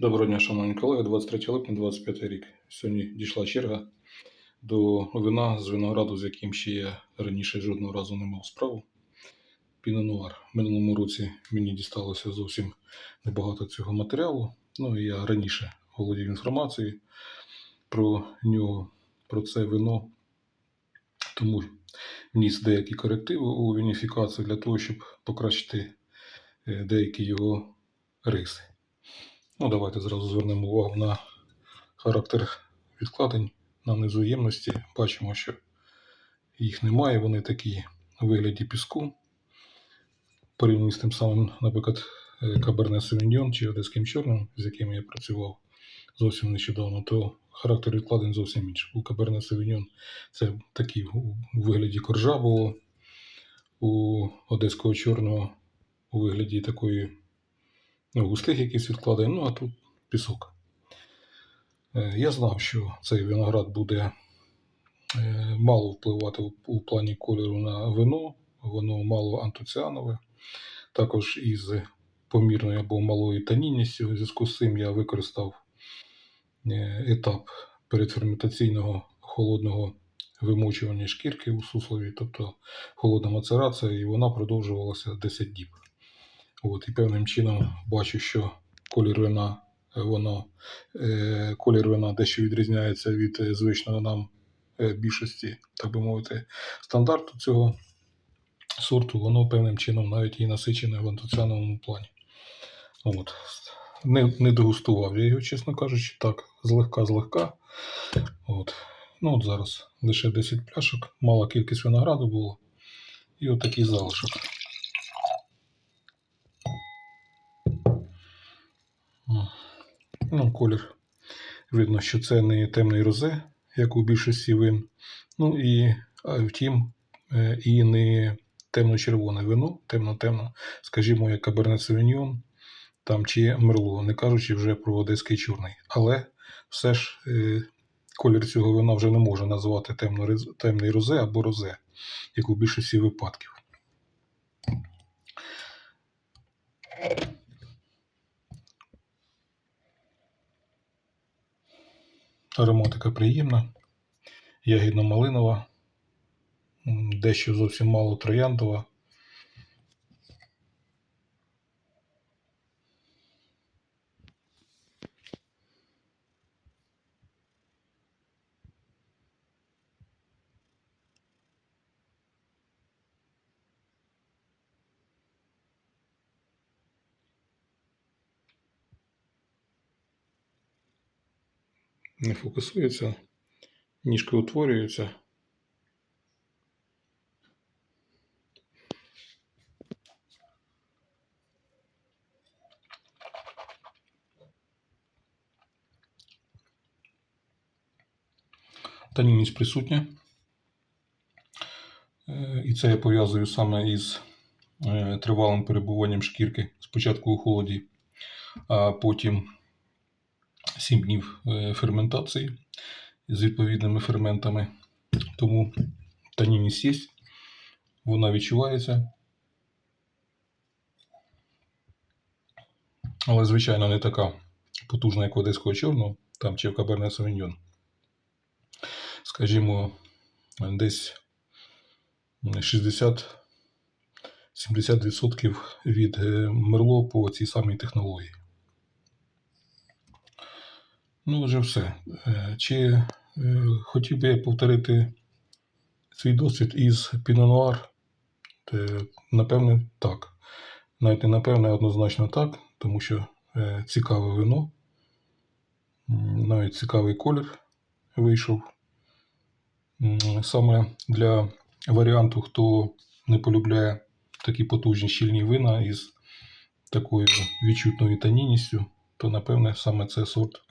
Доброго дня, шановні колеги. 23 липня, 25 рік. Сьогодні дійшла черга до вина з винограду, з яким ще я раніше жодного разу не мав справу. Пінонуар. В минулому році мені дісталося зовсім небагато цього матеріалу. Ну і я раніше володів інформацією про нього, про це вино. Тому вніс деякі корективи у вініфікацію для того, щоб покращити е, деякі його риси. Ну, давайте зразу звернемо увагу на характер відкладень на низу ємності. Бачимо, що їх немає, вони такі у вигляді піску. Порівняно з тим самим, наприклад, Каберне Sauvignon чи Одеським чорним, з яким я працював зовсім нещодавно, то характер відкладень зовсім інший. У Каберне Sauvignon це такі у вигляді коржа було, у Одеського чорного у вигляді такої густих якісь відкладень, ну а тут пісок. Е, Я знав, що цей виноград буде е, мало впливати у- у плані кольору на вино, воно мало антоціанове, також із помірною або малою танінністю. У зв'язку з цим я використав е, етап передферментаційного холодного вимочування шкірки у суслові, тобто холодна мацерація, і вона продовжувалася 10 діб. От, і певним чином бачу, що колір вина, е, воно, е, колір вина дещо відрізняється від е, звичного нам більшості, так би мовити, стандарту цього сорту, воно певним чином навіть і насичене в антоціановому плані. От. Не, не дегустував я його, чесно кажучи, так, злегка-злегка. От. Ну, от зараз лише 10 пляшок, мала кількість винограду було. І от такий залишок. Ну, колір. Видно, що це не темний розе, як у більшості вин. Ну і втім, е, і не темно-червоне вино, темно-темно, скажімо, як Каберне Савіньйон там чи Мерло, не кажучи вже про Одеський чорний. Але все ж е, колір цього вина вже не можна назвати темний розе або розе, як у більшості випадків. Ароматика приємна, ягідно-малинова, дещо зовсім мало трояндова. Не фокусується, ніжки утворюються. Танінність присутня. Е, І це я пов'язую саме із е, тривалим перебуванням шкірки спочатку у холоді, а потім 7 днів е, ферментації з відповідними ферментами. Тому танінність є, вона відчувається. Але, звичайно, не така потужна, як в Одеського чорного, там чи в Каберне Савіньйон. Скажімо, десь 60-70% від е, Мерло по цій самій технології. Ну, вже все. Е, Чи е, хотів би я повторити свій досвід із Пінонуар? Напевне, так. Навіть не напевне, однозначно так, тому що е, цікаве вино, навіть цікавий колір вийшов. Саме для варіанту, хто не полюбляє такі потужні щільні вина із такою відчутною танінністю, то напевне саме це сорт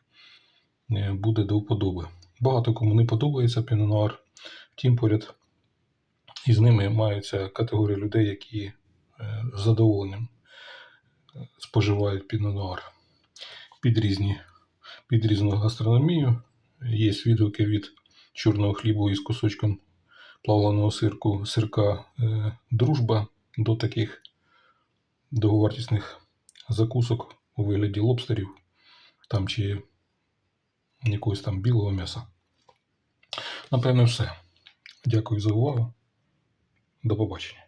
буде до вподоби. Багато кому не подобається пінонуар, втім поряд із ними маються категорії людей, які е, з задоволенням е, споживають пінонуар під під різну гастрономію. Є відгуки від чорного хлібу із кусочком плавленого сирку, сирка е, дружба до таких довговартісних закусок у вигляді лобстерів там чи якогось там білого м'яса. Напевне, все. Дякую за увагу. До побачення.